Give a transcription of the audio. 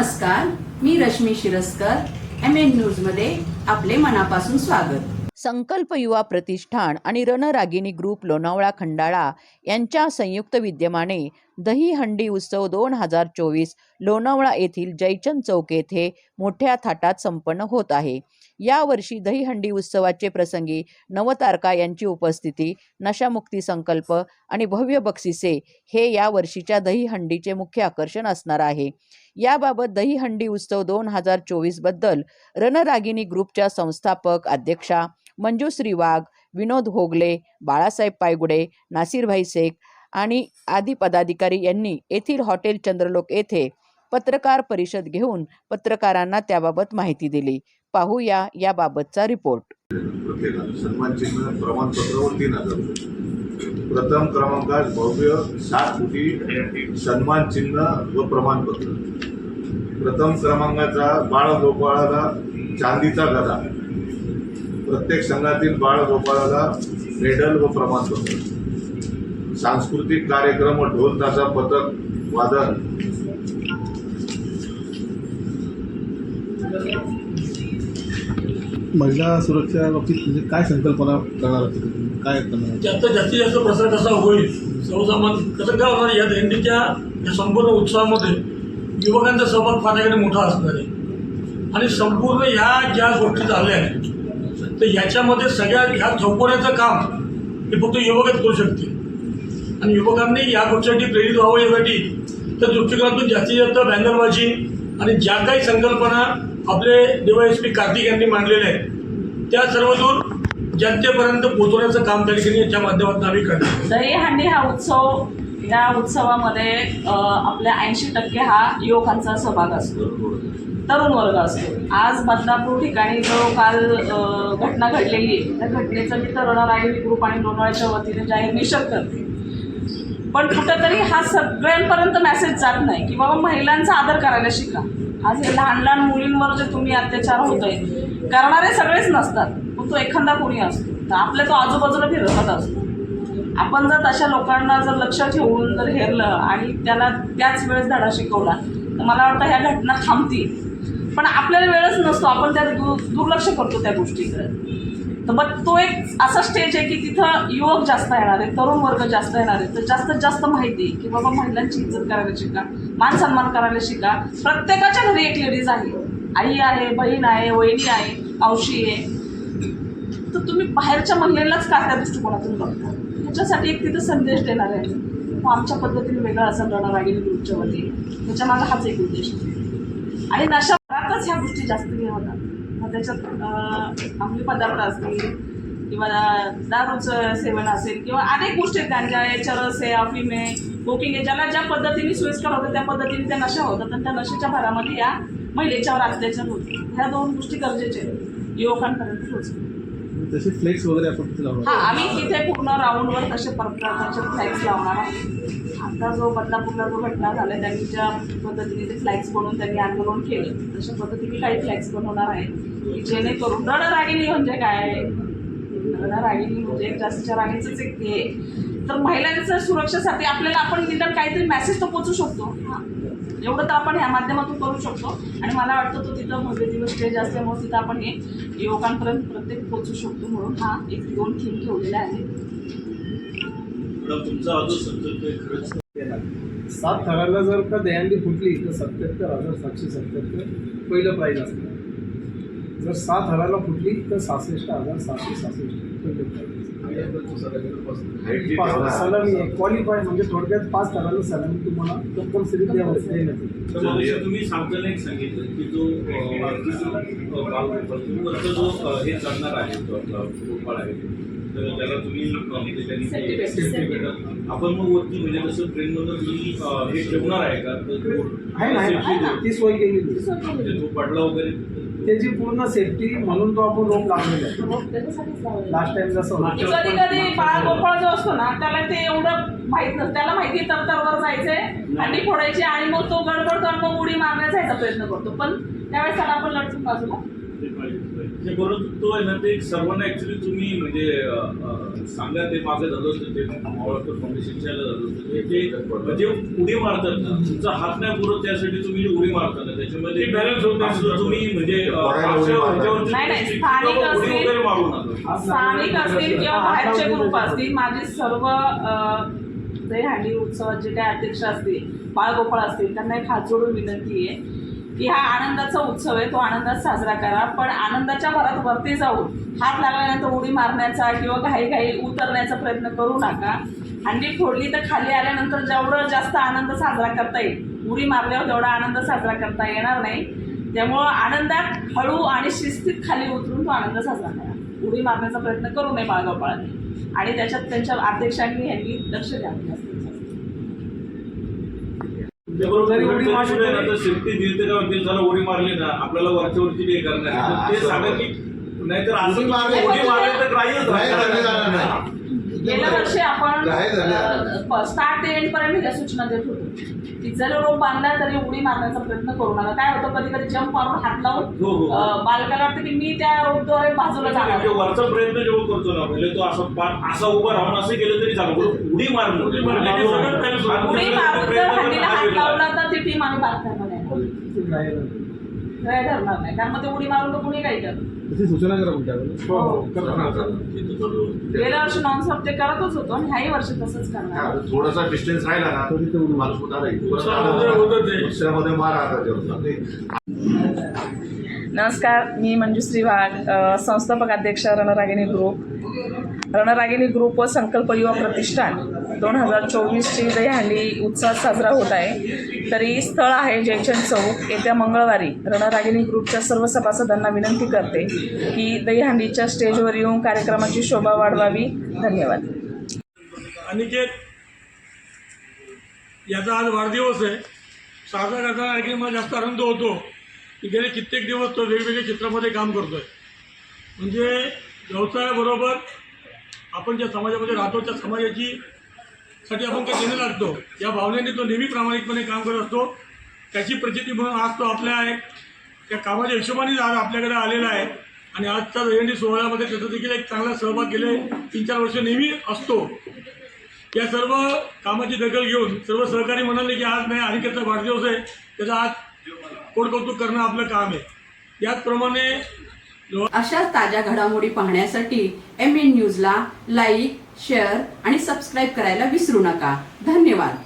नमस्कार मी Rashmi Shiraskar M N न्यूजमध्ये आपले मनापासून स्वागत. संकल्प युवा प्रतिष्ठान आणि रणरागिनी ग्रुप लोणावळा खंडाळा यांच्या संयुक्त विद्यमाने दही हंडी उत्सव दोन हजार चोवीस लोणावळा येथील जयचंद चौक येथे मोठ्या थाटात संपन्न होत आहे. यावर्षी दहीहंडी उत्सवाचे प्रसंगी नवतारका यांची उपस्थिती नशामुक्ती संकल्प आणि भव्य बक्षिसे हे या वर्षीच्या दहीहंडीचे मुख्य आकर्षण असणार आहे. याबाबत दहीहंडी उत्सव दोन हजार चोवीसबद्दल रणरागिनी ग्रुपच्या संस्थापक अध्यक्षा मंजुश्री वाघ विनोद होगले बाळासाहेब पायगुडे नासिरभाई शेख आणि आदी पदाधिकारी यांनी येथील हॉटेल चंद्रलोक येथे पत्रकार परिषद घेऊन पत्रकारांना त्याबाबत माहिती दिली. पाहूया याबाबतचा रिपोर्ट. सन्मान चिन्ह प्रमाणपत्र प्रथम क्रमांकात भव्य सात कोटी सन्मान चिन्ह व प्रमाणपत्र. प्रथम क्रमांकाचा बाळ गोपाळाला चांदीचा गदा. प्रत्येक संघातील बाळ गोपाळाला मेडल व प्रमाणपत्र. सांस्कृतिक कार्यक्रम व ढोल ताशा पथक वादन. महिला सुरक्षा बाबतीत म्हणजे काय संकल्पना करणार होती काय करणार त्याचा जास्तीत जास्त प्रसार कसा होईल? सर्वसामान्य कसं काय होणार? या दिंडीच्या या संपूर्ण उत्सवामध्ये युवकांचा सहभाग फार मोठा असणार आहे. आणि संपूर्ण ह्या ज्या गोष्टी झाल्या आहेत तर याच्यामध्ये सगळ्या ह्या थोपवण्याचं काम हे फक्त युवकच करू शकते आणि युवकांनी या गोष्टीसाठी प्रेरित व्हावं यासाठी त्या दृष्टिकोनातून जास्तीत जास्त बॅनरबाजी आणि ज्या काही संकल्पना आपले डीवायएसपी कार्तिक यांनी मांडलेले आहेत. त्या सर्व जनतेपर्यंत पोहोचवण्याचं काम त्या ठिकाणी याच्या माध्यमातून आम्ही करतो दहीहंडी हा उत्सव या उत्सवामध्ये आपल्या ऐंशी टक्के हा युवकांचा सहभाग असतो. तरुण वर्ग असतो. आज बदनापूर ठिकाणी जो काल घटना घडलेली आहे त्या घटनेचं मी तरुणा रायगडी ग्रुप आणि लोणावळ्याच्या वतीने जाहीर निषेध करते. पण कुठंतरी हा सगळ्यांपर्यंत मेसेज जात नाही की बाबा महिलांचा आदर करायला शिका. आज हे लहान लहान मुलींवर जे तुम्ही अत्याचार होत आहे करणारे सगळेच नसतात. मग तो एखादा कोणी असतो. तर आपल्या तो आजूबाजूला फिरवत असतो. आपण जर तशा लोकांना जर लक्ष ठेवून जर हेरलं आणि त्याला त्याच वेळेस धडा शिकवला तर मला वाटतं ह्या घटना थांबतील. पण आपल्याला वेळच नसतो. आपण त्या दु दुर्लक्ष करतो त्या गोष्टीकडे. तर मग तो एक असा स्टेज आहे की तिथं युवक जास्त येणार आहे तरुण वर्ग जास्त येणार आहे. तर जास्तीत जास्त माहिती की बाबा महिलांची इज्जत करायला शिका मान सन्मान करायला शिका. प्रत्येकाच्या घरी एक लेडीज आहे. आई आहे बहीण आहे वहिनी आहे मावशी आहे. तर तुम्ही बाहेरच्या महिलेलाच का त्या दृष्टिकोनातून बघता? ह्याच्यासाठी एक तिथं संदेश देणार आहे. मग आमच्या पद्धतीने वेगळा असं लढा रागिनी ग्रुपच्या वतीने. त्याच्यामागे हाच एक उद्देश आहे. आणि नशा ह्या गोष्टी जास्त हे होतात मग त्याच्यात आपले पदार्थ असतील किंवा दारूचं सेवन असेल किंवा अनेक गोष्टी आहेत गांजा आहे रस आहे अफीम आहे बुकिंग आहे ज्याला ज्या पद्धतीने सोयीस्कर होतं त्या पद्धतीने त्या नशा होतात आणि त्या नशेच्या भरामध्ये या महिलेच्यावर अत्याचार होतो. ह्या दोन गोष्टी गरजेच्या आहेत. युवकांपर्यंत पोहोचतात तसे फ्लेक्स वगैरे आपण तिथे हा लावणार आम्ही तिथे पूर्ण राऊंडवर तसे प्रकारचे फ्लॅग्स लावणार आहे आता जो बदलापूरला जो घटना झाला त्यांनी ज्या पद्धतीने ते फ्लॅग्स बनवून त्यांनी आंदोलन केलं तशा पद्धतीने काही फ्लॅग्स बनवणार आहे की जेणेकरून रणरागिणी म्हणजे काय रणरागिणी म्हणजे जास्तीच्या राणीचंच एक हे आहे. तर महिलांच्या सुरक्षेसाठी आपल्याला आपण निदान काहीतरी मेसेज तर पोचू शकतो. हां. एवढं तर आपण ह्या माध्यमातून करू शकतो. आणि मला वाटतं तो तिथं भव्य दिवस स्टेज असल्यामुळे तिथं आपण हे युवकांपर्यंत प्रत्येक पोचू शकतो म्हणून हा एक दोन थीम ठेवलेला आहे. सात थराला जर का दयांडी फुटली तर सत्याहत्तर हजार सातशे सत्याहत्तर पहिलं प्राईज असतं जर सात हजाराला फुटली तर सहासष्ट हजार सातशे सहासष्ट. पहिलं प्राईज सलामी क्वालिफाय म्हणजे थोडक्यात पाच थराला सलामी तुम्हाला कंपल्सरी द्यावं देण्यात येईल तर मगाशी तुम्ही सांगताना एक सांगितलं की जो जो हे चढणार आहे जो आपला गोपाळ आहे तर त्याला तुम्ही म्हणजे. आपण मग वरती म्हणजे कसं ट्रेनमधून तुम्ही हे ठेवणार आहे का तर आहे ना. ती सोय केलेली म्हणजे तो पडला वगैरे त्याची पूर्ण सेफ्टी म्हणून तो आपण रोप लावलेला आहे. लावलेलं. लास्ट टाइम जसं कधी होतं कधी बाळ गोपाळ जो असतो ना त्याला ते एवढं माहीत नसतं. त्याला माहिती तर तरवर जायचंय अंडी फोडायची आणि मग तो आणि मग उडी मारण्याचा प्रयत्न करतो. पण त्यावेळेस त्याला आपण लटकून बाजूला. ते पाहिजे पाहिजे. ते परंतु आहे ना ते सर्वांना ऍक्च्युली तुम्ही म्हणजे सांगा ते मागे झालं होतं ते मावळकर फाउंडेशनच्या झालं होतं ते- ते म्हणजे उडी मारतात ना तुमचा हात नाही पुरत त्यासाठी तुम्ही जी उडी मारता ना. त्याच्यामध्ये ते balance होत. असलं तुम्ही म्हणजे उडी वगैरे मारू नका. स्थानिक असतील किंवा बाहेरचे ग्रुप असतील माझी सर्व दहीहांडी उत्सवात जे काही अध्यक्ष असतील बाळगोपाळ असतील त्यांना एक हात जोडून विनंती आहे. की हा आनंदाचा उत्सव आहे तो आनंदात साजरा करा. पण आनंदाच्या भरात वरती जाऊन हात लागल्यानंतर उडी मारण्याचा किंवा घाई घाई उतरण्याचा प्रयत्न करू नका. हंडी फोडली तर खाली आल्यानंतर जेवढं जास्त आनंद साजरा करता येईल उडी मारल्यावर तेवढा आनंद साजरा करता येणार नाही. त्यामुळं आनंदात हळू आणि शिस्तीत खाली उतरून तो आनंद साजरा करा. उडी मारण्याचा प्रयत्न करू नये बाळगापाळांनी. आणि त्याच्यात त्यांच्या अध्यक्षांनी यांनी लक्ष द्यावं. तरी- दिली तर वकील झालं उडी मारली ना आपल्याला वरच्या वरती करणार तर ते सांगा. की नाहीतर असं उडी मारली- उडी मारली तर ग्राह्यच ग्राह्य. गेल्या वर्षी आपण. स्टार्ट ते एंड पर्यंत सूचना देत होतो की जरी रोप बांधला तरी उडी मारण्याचा प्रयत्न करू नका. काय होतं कधी कधी जंप मारून हात हो, लावून हो. अं, बालकाला वाटतं की मी त्या रोपद्वारे बाजूला जाणार. म्हणजे वरचा प्रयत्न जेव्हा करतो ना म्हणजे तो असं पार असा उभा राहून असं केलं तरी चालू पण उडी मारणं उडी मारणं हे सगळं त्याला सोडून उडी मारून जर प्रयत्न हंडीला हात लावला तर ती टीम आम्ही बाद करणार. काय ठरणार नाही कारण मग ते उडी मारून तर कुणी काही करत त्याची सूचना करा हो. करणार. गेल्या वर्षी नॉन ते करतच होतो आणि ह्याही वर्षी तसंच करणार हा, थोडासा डिस्टन्स राहिला ना तरी ते उडी माणूस ते. उत्साहामध्ये मारा आता. नमस्कार मी मंजुश्री वाघ संस्थापक अध्यक्ष रणरागिणी ग्रुप रणरागिणी ग्रुप व संकल्प युवा प्रतिष्ठान दोन हजार चोवीसची दहीहंडी उत्सव साजरा होत आहे. तरी स्थळ आहे जयचंद चौक. येत्या मंगळवारी रणरागिणी ग्रुपच्या सर्व सभासदांना विनंती करते की दहीहंडीच्या स्टेजवर येऊन कार्यक्रमाची शोभा वाढवावी. धन्यवाद. अनिकेत याचा आज वाढदिवस आहे. साजरा करताना आणखी मला जास्त आनंद होतो. की गेले कित्येक दिवस तो वेगवेगळ्या चित्रामध्ये काम करतो आहे म्हणजे व्यवसायाबरोबर आपण ज्या समाजामध्ये राहतो त्या समाजाची साठी आपण काही देणं लागतो या भावनेने तो नेहमी प्रामाणिकपणे काम करत असतो. त्याची प्रचिती म्हणून आज तो आपल्या आहे. त्या कामाच्या हिशोबाने आज आपल्याकडे आलेला आहे. आणि आजच्या दहीहंडी सोहळ्यामध्ये त्याचा देखील एक चांगला सहभाग गेले तीन चार वर्ष नेहमी असतो. या सर्व कामाची दखल घेऊन सर्व सहकारी म्हणाले की आज नाही अनिकेतचा वाढदिवस आहे. त्याचा आज कौतुक करणं आपलं काम आहे. याचप्रमाणे अशाच ताज्या घडामोडी पाहण्यासाठी एम एन न्यूजला लाईक शेअर आणि सबस्क्राईब करायला विसरू नका. धन्यवाद.